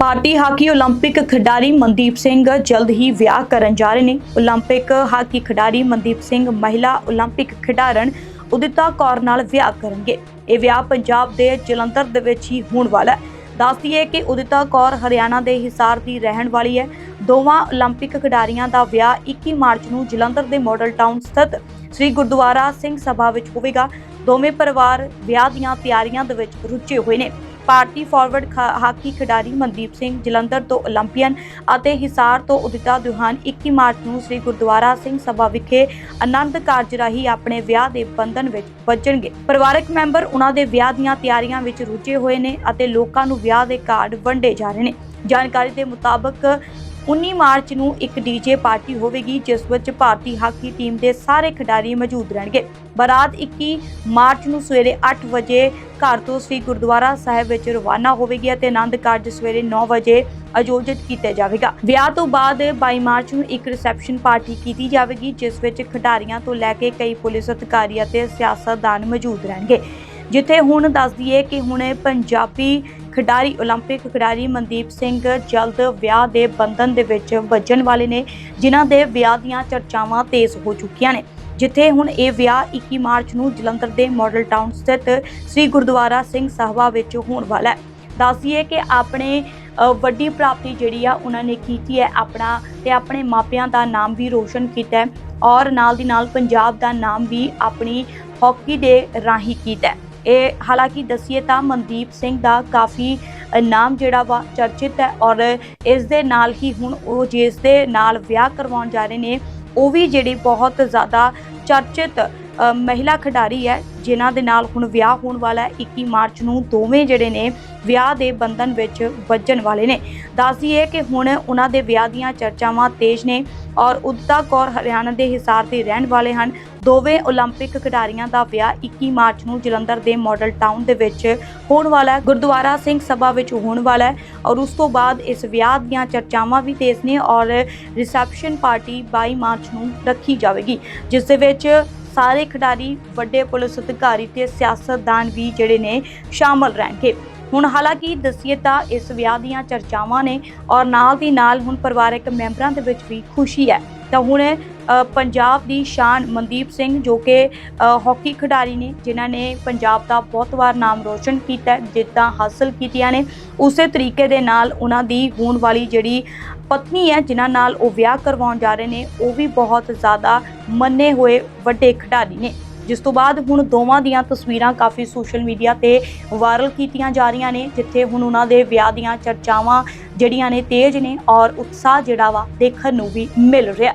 ਭਾਰਤੀ hockey Olympic ਖਿਡਾਰੀ ਮਨਦੀਪ ਸਿੰਘ ਜਲਦ ਹੀ ਵਿਆਹ ਕਰਨ ਜਾ ਰਹੇ ਨੇ। ਓਲੰਪਿਕ ਹਾਕੀ ਖਿਡਾਰੀ ਮਨਦੀਪ ਸਿੰਘ ਮਹਿਲਾ ਓਲੰਪਿਕ ਖਿਡਾਰਨ ਉਦਿਤਾ ਕੌਰ ਨਾਲ ਵਿਆਹ ਕਰਨਗੇ। ਇਹ ਵਿਆਹ ਪੰਜਾਬ ਦੇ ਜਲੰਧਰ ਦੇ ਵਿੱਚ ਹੀ ਹੋਣ ਵਾਲਾ ਹੈ। ਦੱਸਦੀ ਹੈ ਕਿ ਉਦਿਤਾ ਕੌਰ ਹਰਿਆਣਾ ਦੇ ਹਿਸਾਰ ਦੀ ਰਹਿਣ ਵਾਲੀ ਹੈ। ਦੋਵਾਂ ਓਲੰਪਿਕ ਖਿਡਾਰੀਆਂ ਦਾ ਵਿਆਹ 21 ਮਾਰਚ ਨੂੰ ਜਲੰਧਰ ਦੇ ਮਾਡਲ ਟਾਊਨ ਸਥਿਤ ਸ੍ਰੀ ਗੁਰਦੁਆਰਾ ਸਿੰਘ ਸਭਾ ਵਿੱਚ ਹੋਵੇਗਾ। ਦੋਵੇਂ ਪਰਿਵਾਰ ਵਿਆਹ ਦੀਆਂ ਤਿਆਰੀਆਂ ਦੇ ਵਿੱਚ ਰੁੱਝੇ ਹੋਏ ਨੇ। ਭਾਰਤੀ ਫਾਰਵਰਡ ਹਾਕੀ ਖਿਡਾਰੀ ਮਨਦੀਪ ਸਿੰਘ, ਜਲੰਧਰ ਤੋਂ 올림픽ੀਅਨ ਅਤੇ ਹਿਸਾਰ ਤੋਂ ਉਦਿਤਾ ਦੁਹਾਨ 21 ਮਾਰਚ ਨੂੰ ਸ੍ਰੀ ਗੁਰਦੁਆਰਾ ਸਿੰਘ ਸਭਾ ਵਿਖੇ ਆਨੰਦ ਕਾਰਜ ਰਾਹੀਂ ਆਪਣੇ ਵਿਆਹ ਦੇ ਬੰਧਨ ਵਿੱਚ ਵੱਜਣਗੇ। ਪਰਿਵਾਰਕ ਮੈਂਬਰ ਉਹਨਾਂ ਦੇ ਵਿਆਹ ਦੀਆਂ ਤਿਆਰੀਆਂ ਵਿੱਚ ਰੁੱਝੇ ਹੋਏ ਨੇ ਅਤੇ ਲੋਕਾਂ ਨੂੰ ਵਿਆਹ ਦੇ ਕਾਰਡ ਵੰਡੇ ਜਾ ਰਹੇ ਨੇ। ਜਾਣਕਾਰੀ ਦੇ ਮੁਤਾਬਕ 19 ਮਾਰਚ ਨੂੰ ਇੱਕ ਡੀਜੇ ਪਾਰਟੀ ਹੋਵੇਗੀ, ਜਿਸ ਵਿੱਚ ਭਾਰਤੀ ਹਾਕੀ ਟੀਮ ਦੇ ਸਾਰੇ ਖਿਡਾਰੀ ਮੌਜੂਦ ਰਹਿਣਗੇ। ਬਰਾਤ 21 ਮਾਰਚ ਨੂੰ ਸਵੇਰੇ 8 ਵਜੇ ਘਰ ਤੋਂ ਸ੍ਰੀ ਗੁਰਦੁਆਰਾ ਸਾਹਿਬ ਵਿੱਚ ਰਵਾਨਾ ਹੋਵੇਗੀ ਅਤੇ ਆਨੰਦ ਕਾਰਜ ਸਵੇਰੇ 9 ਵਜੇ ਆਯੋਜਿਤ ਕੀਤਾ ਜਾਵੇਗਾ। ਵਿਆਹ ਤੋਂ ਬਾਅਦ 22 ਮਾਰਚ ਨੂੰ ਇੱਕ ਰਿਸੈਪਸ਼ਨ ਪਾਰਟੀ ਕੀਤੀ ਜਾਵੇਗੀ, ਜਿਸ ਵਿੱਚ ਖਿਡਾਰੀਆਂ ਤੋਂ ਲੈ ਕੇ ਕਈ ਪੁਲਿਸ ਅਧਿਕਾਰੀ ਅਤੇ ਸਿਆਸਤਦਾਨ ਮੌਜੂਦ ਰਹਿਣਗੇ। ਜਿੱਥੇ ਹੁਣ ਦੱਸ ਦਈਏ ਕਿ ਹੁਣ ਪੰਜਾਬੀ ਖਿਡਾਰੀ 올림픽 ਖਿਡਾਰੀ ਮਨਦੀਪ ਸਿੰਘ ਜਲਦ ਵਿਆਹ ਦੇ ਬੰਧਨ ਦੇ ਵਿੱਚ ਵੱਜਣ ਵਾਲੇ ਨੇ ਜਿਨ੍ਹਾਂ ਦੇ ਵਿਆਹ ਦੀਆਂ ਚਰਚਾਵਾਂ ਤੇਜ਼ ਹੋ ਚੁੱਕੀਆਂ ਨੇ ਜਿੱਥੇ ਹੁਣ ਇਹ ਵਿਆਹ 21 ਮਾਰਚ ਨੂੰ ਜਲੰਧਰ ਦੇ ਮਾਡਲ ਟਾਊਨ ਸਥਿਤ ਸ੍ਰੀ ਗੁਰਦੁਆਰਾ ਸਿੰਘ ਸਾਹਿਬਾ ਵਿੱਚ ਹੋਣ ਵਾਲਾ ਹੈ ਦੱਸਦੀਏ ਕਿ ਆਪਣੇ ਅ, ਵੱਡੀ ਪ੍ਰਾਪਤੀ ਜਿਹੜੀ ਆ ਉਹਨਾਂ ਨੇ ਕੀਤੀ ਹੈ ਆਪਣਾ ਤੇ ਆਪਣੇ ਮਾਪਿਆਂ ਦਾ ਨਾਮ ਵੀ ਰੋਸ਼ਨ ਕੀਤਾ ਹੈ ਔਰ ਨਾਲ ਦੀ ਨਾਲ ਪੰਜਾਬ ਦਾ ਨਾਮ ਵੀ ਆਪਣੀ ਹਾਕੀ ਦੇ ਰਾਹੀਂ ਕੀਤਾ ਹੈ ਇਹ ਹਾਲਾਂਕਿ ਦਸੀਏ ਤਾਂ ਮਨਦੀਪ ਸਿੰਘ ਦਾ ਕਾਫੀ ਨਾਮ ਜਿਹੜਾ ਵਾ ਚਰਚਿਤ ਹੈ ਔਰ ਇਸ ਦੇ ਨਾਲ ਹੀ ਹੁਣ ਉਹ ਜਿਸ ਦੇ ਨਾਲ ਵਿਆਹ ਕਰਵਾਉਣ ਜਾ ਰਹੇ ਨੇ, ਉਹ ਵੀ ਜਿਹੜੀ ਬਹੁਤ ਜ਼ਿਆਦਾ ਚਰਚਿਤ ਮਹਿਲਾ ਖਿਡਾਰੀ ਹੈ ਜਿਨ੍ਹਾਂ ਦੇ ਨਾਲ ਹੁਣ ਵਿਆਹ ਹੋਣ ਵਾਲਾ ਹੈ 21 ਮਾਰਚ ਨੂੰ ਦੋਵੇਂ ਜਿਹੜੇ ਨੇ ਵਿਆਹ ਦੇ ਬੰਧਨ ਵਿੱਚ ਵੱਜਣ ਵਾਲੇ ਨੇ ਦੱਸਦੀ ਹੈ ਕਿ ਹੁਣ ਉਹਨਾਂ ਦੇ ਵਿਆਹ ਦੀਆਂ ਚਰਚਾਵਾਂ ਤੇਜ਼ ਨੇ ਔਰ ਉਦਤਾ ਕੌਰ ਹਰਿਆਣਾ ਦੇ ਹਿਸਾਰ ਦੇ ਰਹਿਣ ਵਾਲੇ ਹਨ ਦੋਵੇਂ 올림픽 ਖਿਡਾਰੀਆਂ ਦਾ ਵਿਆਹ 21 ਮਾਰਚ ਨੂੰ ਜਲੰਧਰ ਦੇ ਮਾਡਲ ਟਾਊਨ ਦੇ ਵਿੱਚ ਹੋਣ ਵਾਲਾ ਹੈ ਗੁਰਦੁਆਰਾ ਸਿੰਘ ਸਭਾ ਵਿੱਚ ਹੋਣ ਵਾਲਾ ਹੈ ਔਰ ਉਸ ਤੋਂ ਬਾਅਦ ਇਸ ਵਿਆਹ ਦੀਆਂ ਚਰਚਾਵਾਂ ਵੀ ਤੇਜ਼ ਨੇ ਔਰ ਰਿਸੈਪਸ਼ਨ ਪਾਰਟੀ 22 ਮਾਰਚ ਨੂੰ ਰੱਖੀ ਜਾਵੇਗੀ ਜਿਸ ਦੇ ਵਿੱਚ ਸਾਰੇ ਖਿਡਾਰੀ, ਵੱਡੇ ਪੁਲਿਸ ਅਧਿਕਾਰੀ ਤੇ ਸਿਆਸਤਦਾਨ ਵੀ ਜਿਹੜੇ ਨੇ ਸ਼ਾਮਲ ਰਹਿਣਗੇ। ਹੁਣ ਹਾਲਾਂਕਿ ਦਸੀਏ ਤਾਂ ਇਸ ਵਿਆਹ ਦੀਆਂ ਚਰਚਾਵਾਂ ਨੇ ਔਰ ਨਾਲ ਦੀ ਨਾਲ ਹੁਣ ਪਰਿਵਾਰਕ ਮੈਂਬਰਾਂ ਦੇ ਵਿੱਚ ਵੀ ਖੁਸ਼ੀ ਹੈ। ਤਾਂ ਹੁਣ ਪੰਜਾਬ ਦੀ ਸ਼ਾਨ ਮਨਦੀਪ ਸਿੰਘ ਜੋ ਕਿ ਅ, ਹਾਕੀ ਖਿਡਾਰੀ ਨੇ ਜਿਨ੍ਹਾਂ ਨੇ ਪੰਜਾਬ ਦਾ ਬਹੁਤ ਵਾਰ ਨਾਮ ਰੋਸ਼ਨ ਕੀਤਾ ਹੈ, ਜਿੱਤਾਂ ਹਾਸਲ ਕੀਤੀਆਂ ਨੇ। ਉਸੇ ਤਰੀਕੇ ਦੇ ਨਾਲ ਉਹਨਾਂ ਦੀ ਹੋਣ ਵਾਲੀ ਜਿਹੜੀ ਪਤਨੀ ਹੈ ਜਿਨ੍ਹਾਂ ਨਾਲ ਉਹ ਵਿਆਹ ਕਰਵਾਉਣ ਜਾ ਰਹੇ ਨੇ ਉਹ ਵੀ ਬਹੁਤ ਜ਼ਿਆਦਾ ਮੰਨੇ ਹੋਏ ਵੱਡੇ ਖਿਡਾਰੀ ਨੇ। ਜਿਸ ਤੋਂ ਬਾਅਦ ਹੁਣ ਦੋਵਾਂ ਦੀਆਂ ਤਸਵੀਰਾਂ ਕਾਫੀ ਸੋਸ਼ਲ ਮੀਡੀਆ ਤੇ ਵਾਇਰਲ ਕੀਤੀਆਂ ਜਾ ਰਹੀਆਂ ਨੇ, ਜਿੱਥੇ ਹੁਣ ਉਹਨਾਂ ਦੇ ਵਿਆਹ ਦੀਆਂ ਚਰਚਾਵਾਂ ਜਿਹੜੀਆਂ ਨੇ ਤੇਜ਼ ਨੇ ਔਰ ਉਤਸ਼ਾਹ ਜਿਹੜਾ ਵਾ ਦੇਖਣ ਨੂੰ ਵੀ ਮਿਲ ਰਿਹਾ।